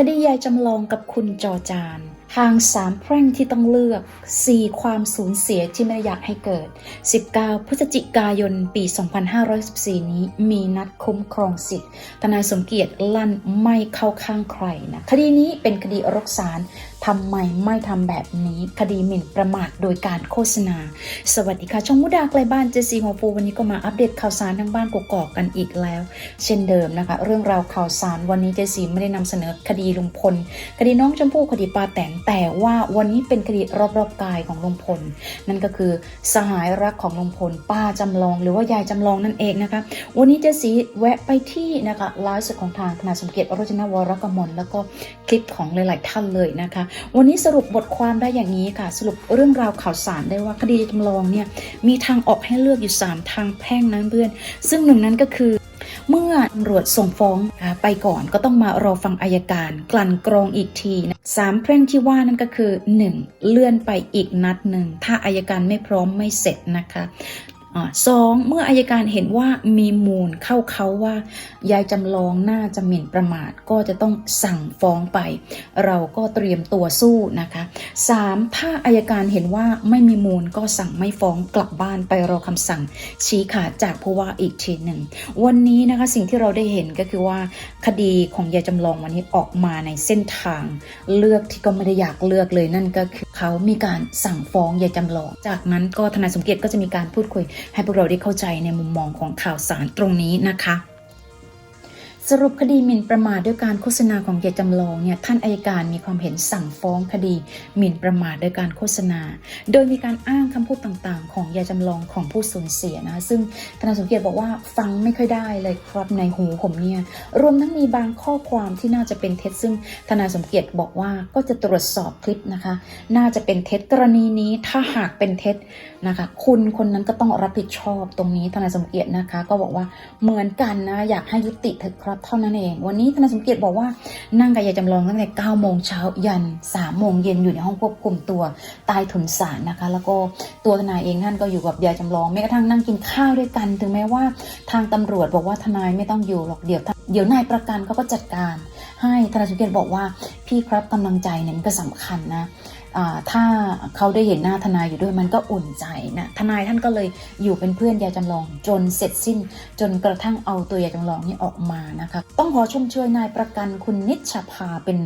คดียายจำลองกับคุณจอจาน ทางสามแพร่งที่ต้องเลือก 4 ความสูญเสียที่ไม่ได้อยากให้เกิด 19 พฤศจิกายนปี 2514 นี้มีนัดคุ้มครองสิทธิ์ทนายสมเกียรติลั่นไม่เข้าข้างใครนะ คดีนี้เป็นคดีรกสารทำไมไม่ทำแบบนี้ คดีหมิ่นประมาทโดยการโฆษณา สวัสดีค่ะ ช่องมุดาไกลบ้านเจซีหัวฟูวันนี้ก็มาอัปเดตข่าวสารทางบ้านกกอกกันอีกแล้ว เช่นเดิมนะคะ เรื่องราวข่าวสารวันนี้เจซีไม่ได้นำเสนอคดีลุงพล คดีน้องชมพู่คดีปาแตนแต่ว่าวันนี้เป็นคดีรอบๆกายของลุงพล นั่นก็คือสหายรักของลุงพล ป้าจำลอง หรือว่ายายจำลองนั่นเองนะคะ วันนี้เจสีแวะไปที่นะคะไลฟ์สดของทางธนาสมเกียรติโรจนวรกมลแล้วก็คลิปของหลายๆท่านเลยนะคะ วันนี้สรุปบทความได้อย่างนี้ค่ะ สรุปเรื่องราวข่าวสารได้ว่าคดีจำลองเนี่ยมีทางออกให้เลือกอยู่ 3 ทางแพ่งนั้นเพื่อน ซึ่งหนึ่งนั้นก็คือ เมื่อตำรวจส่งฟ้องไปก่อนก็ต้องมารอฟังอายการ กลั่นกรองอีกทีนะสามเพร่งที่ว่านั่นก็คือ 1. เลื่อนไปอีกนัดหนึ่งถ้าอายการไม่พร้อมไม่เสร็จนะคะ สองเมื่ออายการเห็นว่ามีมูลเข้าเขาว่ายายจำลองน่าจะหมิ่นประมาทก็จะต้องสั่งฟ้องไป เราก็เตรียมตัวสู้นะคะ 3. ถ้าอายการเห็นว่าไม่มีมูลก็สั่งไม่ฟ้องกลับบ้านไปรอคำสั่ง ชี้ขาดจากผู้ว่าอีกทีหนึ่ง วันนี้นะคะสิ่งที่เราได้เห็นก็คือว่าคดีของยายจำลองวันนี้ออกมาในเส้นทาง เลือกที่ก็ไม่ได้อยากเลือกเลยนั่นก็คือเขามีการสั่งฟ้องยายจำลอง จากนั้นก็ทนายสมเกียรติก็จะมีการพูดคุยให้พวกเราได้เข้าใจในมุมมองของข่าวสารตรงนี้นะคะ สรุปคดีหมิ่นประมาทด้วยการโฆษณาของยายจำลองเนี่ยท่านอายการมีความเห็นสั่งฟ้องคดีหมิ่นประมาทโดยการโฆษณา โดยมีการอ้างคำพูดต่างๆ ของยายจำลองของผู้สูญเสียนะคะซึ่งทนายสมเกียรติบอกว่าฟังไม่ค่อยได้เลยครับในหูผมเนี่ยรวมทั้งมีบางข้อความที่น่าจะเป็นเท็จซึ่งทนายสมเกียรติบอกว่าก็จะตรวจสอบคลิปนะคะ น่าจะเป็นเท็จกรณีนี้ถ้าหากเป็นเท็จนะคะคุณคนนั้นก็ต้องรับผิดชอบตรงนี้ทนายสมเกียรตินะคะ ก็บอกว่าเหมือนกันนะอยากให้ยุติเถอะครับเท่านั้นเอง วันนี้ทนายสมเกียรติบอกว่านั่งกับยายจำลองตั้งแต่9โมงเช้ายัน3โมงเย็นอยู่ในห้องควบคุมตัวใต้ถุนศาลนะคะ แล้วก็ตัวทนายเองท่านก็อยู่กับยายจำลองแม้กระทั่งนั่งกินข้าวด้วยกัน ถึงแม้ว่าทางตำรวจบอกว่าทนายไม่ต้องอยู่หรอกเดี๋ยวเดี๋ยวนายประกันเขาก็จัดการ ให้ทนายสมเกียรติบอกว่าพี่ครับกำลังใจเนี่ยมันก็สำคัญนะ ถ้าเขาได้เห็นหน้าทนายอยู่ด้วยมันก็อุ่นใจนะทนายท่านก็เลยอยู่เป็นเพื่อนยายจำลอง จนเสร็จสิ้น จนกระทั่งเอาตัวยายจำลองนี่ออกมานะคะต้องขอชมเชยนายประกันคุณนิชภาเป็น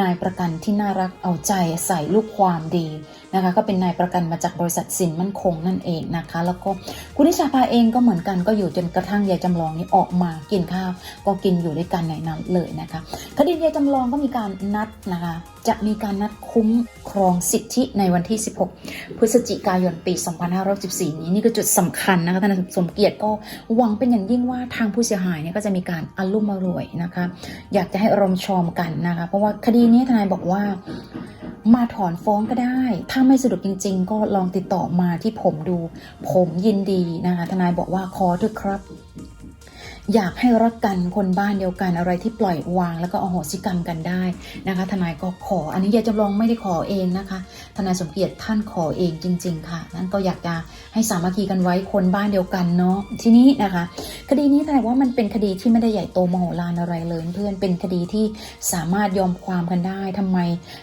นายประกันที่น่ารักเอาใจใส่ลูกความดีนะคะก็เป็นนายประกันมาจากบริษัทสินมั่นคงนั่นเองนะคะ แล้วก็คุณนิชภาเองก็เหมือนกันก็อยู่จนกระทั่งยายจำลองนี่ออกมากินข้าวก็กินอยู่ด้วยกันในนั้นเลยนะคะคดียายจำลองก็มีการนัดนะคะ จะมีการนัดคุ้มครองสิทธิในวันที่ 16 พฤศจิกายนปี 2514 นี้นี่คือจุดสำคัญนะคะทนายสมเกียรติก็หวังเป็นอย่างยิ่งว่าทางผู้เสียหายเนี่ยก็จะมีการอารมณ์มารวยนะคะ อยากจะให้รมชอมกันนะคะ เพราะว่าคดีนี้ทนายบอกว่ามาถอนฟ้องก็ได้ ถ้าไม่สะดวกจริง ๆ ก็ลองติดต่อมาที่ผมดู ผมยินดีนะคะ ทนายบอกว่าขอเถอะครับ อยากให้รักกันคนบ้านเดียวกันอะไรที่ปล่อยวาง แล้วก็อโหสิกรรมกันได้นะคะ ทนายก็ขอ อันนี้ยายจำลองไม่ได้ขอเองนะคะ ทนายสมเกียรติท่านขอเองจริง ๆ ค่ะ นั่นก็อยากจะให้สามัคคีกันไว้คนบ้านเดียวกันเนาะทีนี้นะคะ คดีนี้ทนายว่ามันเป็นคดีที่ไม่ได้ใหญ่โตมโหฬารอะไรเลยเพื่อนเป็นคดีที่สามารถยอมความกันได้ทำไม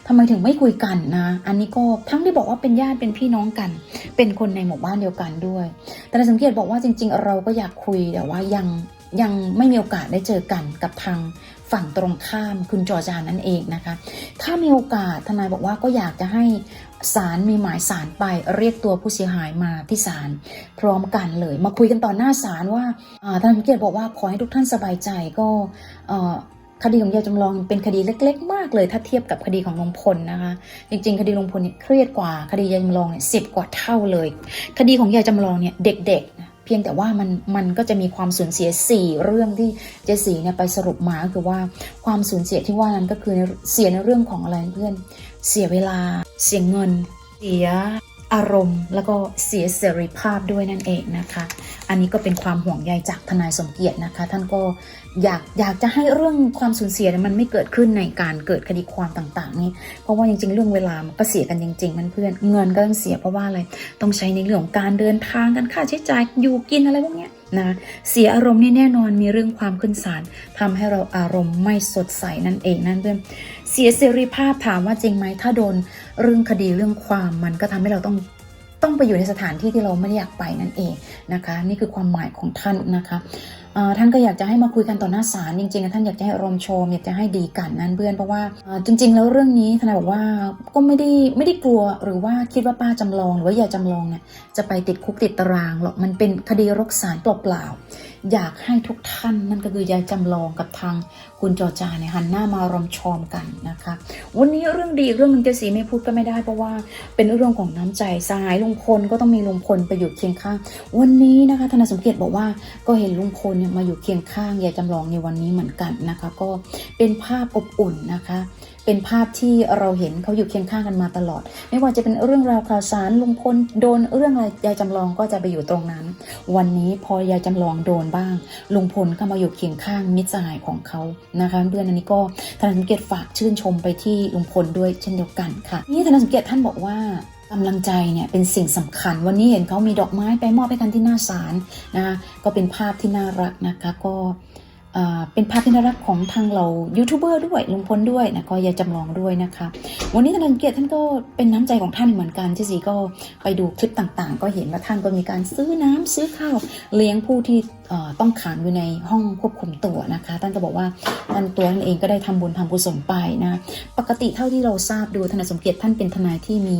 ทำไมถึงไม่คุยกันนะ อันนี้ก็ทั้งที่บอกว่าเป็นญาติเป็นพี่น้องกัน เป็นคนในหมู่บ้านเดียวกันด้วย แต่นายสมเกียรติบอกว่าจริง ๆ เราก็อยากคุยแต่ว่ายัง ยังไม่มีโอกาสได้เจอกันกับทางฝั่งตรงข้ามคุณจอจานนั่นเองนะคะ ถ้ามีโอกาสทนายบอกว่าก็อยากจะให้ศาลมีหมายศาลไปเรียกตัวผู้เสียหายมาที่ศาลพร้อมกันเลย มาคุยกันต่อหน้าศาลว่าทนายสมเกียรติบอกว่าขอให้ทุกท่านสบายใจก็คดีของยายจำลองเป็นคดีเล็ก ๆ มากเลยถ้าเทียบกับคดีของลุงพลนะคะ จริง ๆ คดีลุงพลเนี่ยเครียดกว่า คดียายจำลองเนี่ยสิบกว่าเท่าเลย คดีของยายจำลองเนี่ยเด็กๆนะ เพียงแต่ว่ามันมันก็จะมีความสูญเสีย 4 เรื่องที่เจสีเนี่ยไปสรุปมาก็คือว่าความสูญเสียที่ว่านั้นก็คือเสียในเรื่องของอะไรเพื่อน เสียเวลา เสียเงิน เสีย อารมณ์แล้วก็เสียเสรีภาพด้วยนั่นเองนะคะ อันนี้ก็เป็นความห่วงใยจากทนายสมเกียรตินะคะ ท่านก็อยากอยากจะให้เรื่องความสูญเสียเนี่ยมันไม่เกิดขึ้นในการเกิดคดีความต่าง ๆ นี้ เพราะว่าจริง ๆ เรื่องเวลามันก็เสียกันจริงๆมันเพื่อนเงินก็ต้องเสียเพราะว่าอะไรต้องใช้ในเรื่องของการเดินทางกันค่าใช้จ่ายอยู่กินอะไรพวกเนี้ย นะเสียอารมณ์นี่แน่นอนมีเรื่องความขึ้นศาลทำให้เราอารมณ์ไม่สดใสนั่นเองนั่นเพื่อนเสียเสรีภาพถามว่าจริงไหมถ้าโดนเรื่องคดีเรื่องความมันก็ทำให้เราต้องต้องไปอยู่ในสถานที่ที่เราไม่ได้อยากไปนั่นเองนะคะ นี่คือความหมายของท่านนะคะ ท่านก็อยากจะให้มาคุยกันต่อหน้าศาลจริงๆนะท่านอยากจะให้อารมณ์โชมอยากจะให้ดีกันนั้นเพื่อนเพราะว่าอ่าจริง ๆ แล้วเรื่องนี้ทนายบอกว่าก็ไม่ได้ไม่ได้กลัวหรือว่าคิดว่าป้าจำลองหรือว่ายายจำลองเนี่ยจะไปติดคุกติดตารางหรอกมันเป็นคดีรกสารเปล่าๆ อยากให้ทุกท่านนั่นก็คือยายจำลองกับทางคุณจอจาเนี่ยหันหน้ามารอมชอมกันนะคะ วันนี้เรื่องดีเรื่องหนึงเจสีไม่พูดก็ไม่ได้เพราะว่าเป็นเรื่องของน้ำใจสหายลุงพลก็ต้องมีลุงพลไปอยู่เคียงข้าง วันนี้นะคะธนายสมเกียรติบอกว่าก็เห็นลุงพลเนี่ยมาอยู่เคียงข้างยายจำลองในวันนี้เหมือนกันนะคะ ก็เป็นภาพอบอุ่นนะคะ เป็นภาพที่เราเห็นเขาอยู่เคียงข้างกันมาตลอด ไม่ว่าจะเป็นเรื่องราวข่าวสารลุงพลโดนเรื่องอะไรยายจำลองก็จะไปอยู่ตรงนั้น วันนี้พอยายจำลองโดนบ้าง ลุงพลก็มาอยู่เคียงข้างมิตรสหายของเขานะคะเพื่อนอันนี้ก็ธนสังเกตฝากชื่นชมไปที่ลุงพลด้วยเช่นเดียวกันค่ะนี่ธนสังเกตท่านบอกว่ากำลังใจเนี่ยเป็นสิ่งสำคัญ วันนี้เห็นเขามีดอกไม้ไปมอบให้กันที่หน้าศาลนะคะก็เป็นภาพที่น่ารักนะคะก็ เป็นภาพที่น่ารักของทางเรายูทูบเบอร์ด้วยลุงพลด้วยนะก็อย่าจำลองด้วยนะคะ วันนี้ธนาสังเกียรติท่านก็เป็นน้ำใจของท่านเหมือนกันที่สีก็ไปดูคลิปต่างๆ ก็เห็นว่าท่านก็มีการซื้อน้ำซื้อข้าวเลี้ยงผู้ที่ต้องขังอยู่ในห้องควบคุมตัวนะคะ ท่านก็บอกว่าท่านตัวท่านเองก็ได้ทำบุญทำกุศลไปนะ ปกติเท่าที่เราทราบดูทนายสมเกียรติท่านเป็นทนายที่มี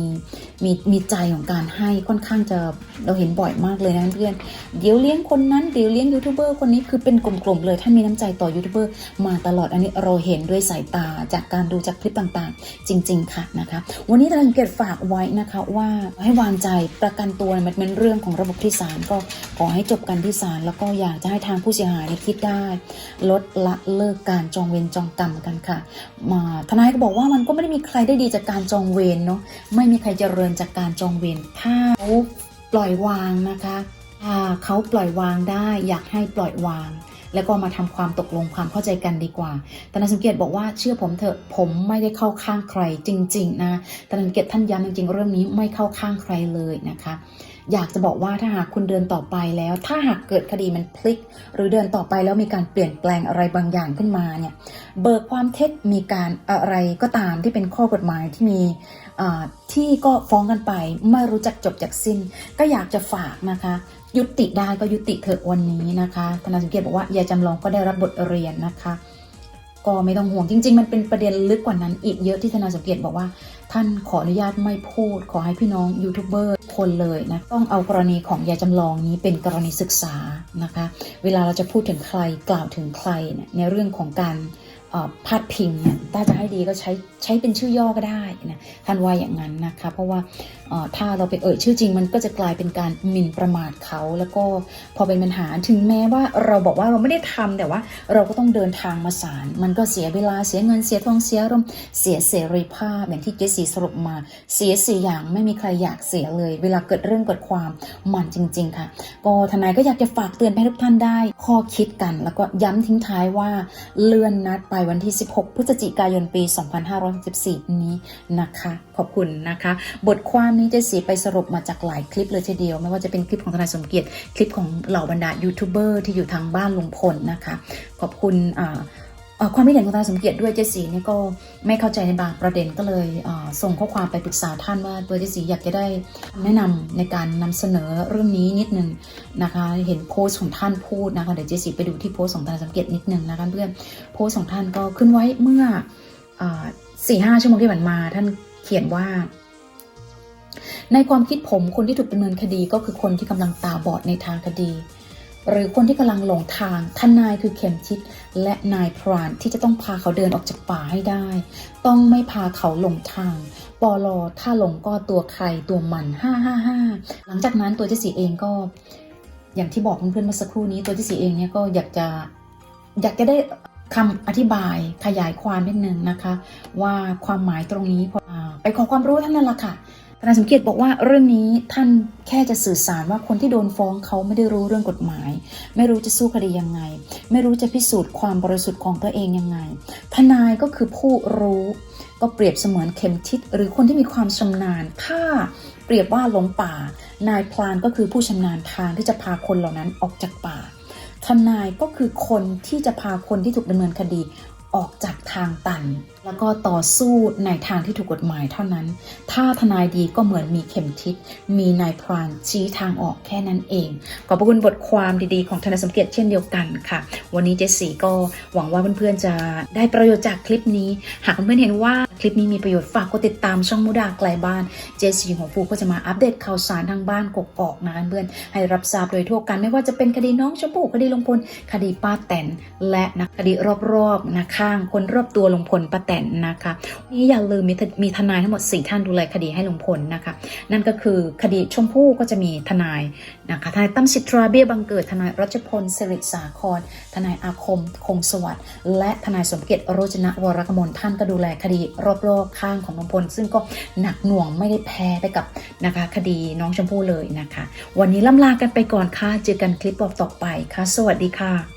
มีมีใจของการให้ค่อนข้างจะเราเห็นบ่อยมากเลยนะเพื่อน เดี๋ยวเลี้ยงคนนั้นเดี๋ยวเลี้ยงยูทูบเบอร์คนนี้คือเป็นกลุ่มๆเลยท่านมีน้ำใจต่อยูทูบเบอร์มาตลอดอันนี้เราเห็นด้วยสายตาจากการดูจากคลิปต่างๆ จริง ๆ ค่ะนะคะวันนี้ทนายสมเกียรติฝากไว้นะคะว่าให้วางใจประกันตัวมันเป็นเรื่องของระบบที่ศาลก็ขอให้จบกันที่ศาลแล้วก็อยากจะให้ทางผู้เสียหายเนี่ยคิดได้ ลดละเลิกการจองเวรจองกรรมกันค่ะมาทนายก็บอกว่ามันก็ไม่ได้มีใครได้ดีจากการจองเวรเนาะไม่มีใครเจริญจากการจองเวรถ้าเขาปล่อยวางนะคะถ้าเขาปล่อยวางได้อยากให้ปล่อยวางแล้วก็มาทำความตกลงความเข้าใจกันดีกว่าแต่นายสังเกตบอกว่าเชื่อผมเถอะผมไม่ได้เข้าข้างใครจริง ๆ นะแต่นายสังเกตท่านย้ำจริงๆเรื่องนี้ไม่เข้าข้างใครเลยนะคะ อยากจะบอกว่าถ้าหากคุณเดินต่อไปแล้ว ถ้าหากเกิดคดีมันพลิก หรือเดินต่อไปแล้วมีการเปลี่ยนแปลงอะไรบางอย่างขึ้นมาเนี่ยเบิกความเท็จมีการอะไรก็ตามที่เป็นข้อกฎหมายที่มีที่ก็ฟ้องกันไปไม่รู้จักจบจากสิ้น ก็อยากจะฝากนะคะ ยุติได้ก็ยุติเถอะวันนี้นะคะธนาสังเกตบอกว่ายาจำลองก็ได้รับบทเรียนนะคะก็ไม่ต้องห่วงจริง ๆ มันเป็นประเด็นลึกกว่านั้นอีกเยอะที่ธนาสังเกตบอกว่า ท่านขออนุญาตไม่พูด ขอให้พี่น้องยูทูบเบอร์ คนเลยนะต้องเอากรณีของยายจำลองนี้เป็นกรณีศึกษานะคะ เวลาเราจะพูดถึงใครกล่าวถึงใครเนี่ยในเรื่องของการ พาดพิงเนี่ยถ้าจะให้ดีก็ใช้ใช้เป็นชื่อย่อก็ได้นะท่านว่าอย่างนั้นนะคะ เพราะว่าถ้าเราไปเอ่ยชื่อจริง มันก็จะกลายเป็นการหมิ่นประมาทเขา แล้วก็พอเป็นปัญหาถึงแม้ว่าเราบอกว่าเราไม่ได้ทำแต่ว่าเราก็ต้องเดินทางมาศาลมันก็เสียเวลาเสียเงินเสียทองเสียอารมณ์เสียเสรีภาพอย่างที่เจสีสรุปมา เสียสี่อย่างไม่มีใครอยากเสียเลย เวลาเกิดเรื่องเกิดความมันจริง ๆ ค่ะก็ทนายก็อยากจะฝากเตือนให้ทุกท่านได้ ข้อคิดกัน แล้วก็ย้ำทิ้งท้ายว่าเลื่อนนัดไปวันที่ 16 พฤศจิกายนปี 2564 นี้นะคะ ขอบคุณนะคะ บทความนี้เจสีไปสรุปมาจากหลายคลิปเลยทีเดียว ไม่ว่าจะเป็นคลิปของทนายสมเกียรติ คลิปของเหล่าบรรดายูทูบเบอร์ที่อยู่ทางบ้านลุงพลนะคะ ขอบคุณอ่า ความคิดเห็นของทนายสมเกียรติด้วยเจสีเนี่ยก็ไม่เข้าใจในบางประเด็นก็เลยส่งข้อความไปปรึกษาท่านว่าตัวเจสีอยากจะได้แนะนำในการนำเสนอเรื่องนี้นิดนึงนะคะ เห็นโพสต์ของท่านพูดนะคะเดี๋ยวเจสีไปดูที่โพสต์ของทนายสมเกียรตินิดนึงนะคะเพื่อนโพสต์ของท่านก็ขึ้นไว้เมื่อสี่ห้าชั่วโมงที่ผ่านมา ท่านเขียนว่าในความคิดผมคนที่ถูกดำเนินคดีก็คือคนที่กำลังตาบอดในทางคดี หรือคนที่กำลังหลงทาง ทนายคือเข็มทิศและนายพรานที่จะต้องพาเขาเดินออกจากป่าให้ได้ ต้องไม่พาเขาหลงทาง ปอลอถ้าหลงก็ตัวใครตัวมันห้าห้าห้าหลังจากนั้นตัวเจสีเองก็ อย่างที่บอกเพื่อนๆเมื่อสักครู่นี้ตัวเจสีเองเนี่ยก็อยากจะอยากจะได้คำอธิบายขยายความนิดนึงนะคะ ว่าความหมายตรงนี้พอไปขอความรู้ท่านนั่นแหละค่ะ นายสมเกียรติบอกว่าเรื่องนี้ท่านแค่จะสื่อสารว่าคนที่โดนฟ้องเขาไม่ได้รู้เรื่องกฎหมาย ไม่รู้จะสู้คดียังไง ไม่รู้จะพิสูจน์ความบริสุทธิ์ของตัวเองยังไง ทนายก็คือผู้รู้ ก็เปรียบเสมือนเข็มทิศหรือคนที่มีความชำนาญ ถ้าเปรียบว่าหลงป่า นายพรานก็คือผู้ชำนาญทางที่จะพาคนเหล่านั้นออกจากป่า ทนายก็คือคนที่จะพาคนที่ถูกดำเนินคดีออกจากทางตัน แล้วก็ต่อสู้ในทางที่ถูกกฎหมายเท่านั้น ถ้าทนายดีก็เหมือนมีเข็มทิศ มีนายพรานชี้ทางออกแค่นั้นเอง ขอบพระคุณบทความดีๆ ของทนายสมเกียรติเช่นเดียวกันค่ะ วันนี้เจสซี่ก็หวังว่าเพื่อนๆจะได้ประโยชน์จากคลิปนี้ หากเพื่อนๆเห็นว่าคลิปนี้มีประโยชน์ฝากกดติดตามช่องมุดาไกลบ้าน เจสซี่ของฟูก็จะมาอัปเดตข่าวสารทางบ้านกกอกนะเพื่อนให้รับทราบโดยทั่วกันไม่ว่าจะเป็นคดีน้องชมพู่คดีลงพลคดีป้าแตนและนะคดีรอบๆนะข้างคนรอบตัวลงพลป้าแตนนะคะนี่อย่าลืมมีทมีทนายทั้งหมดสี่ท่านดูแลคดีให้ลงพลนะคะ นั่นก็คือคดีชมพู่ก็จะมีทนายนะคะทนายตั้มสิทธราเบี้ยบังเกิดทนายรัชพลสิริสาคร ทนายอาคม คงสวัสดิ์และทนายสมเกียรติโรจนะวรกมลท่านก็ดูแลคดีรอบๆข้างของลุงพล ซึ่งก็หนักหน่วงไม่ได้แพ้ไปกับนะคะคดีน้องชมพู่เลยนะคะ วันนี้ล่ำลากันไปก่อนค่ะเจอกันคลิปต่อไปค่ะ สวัสดีค่ะ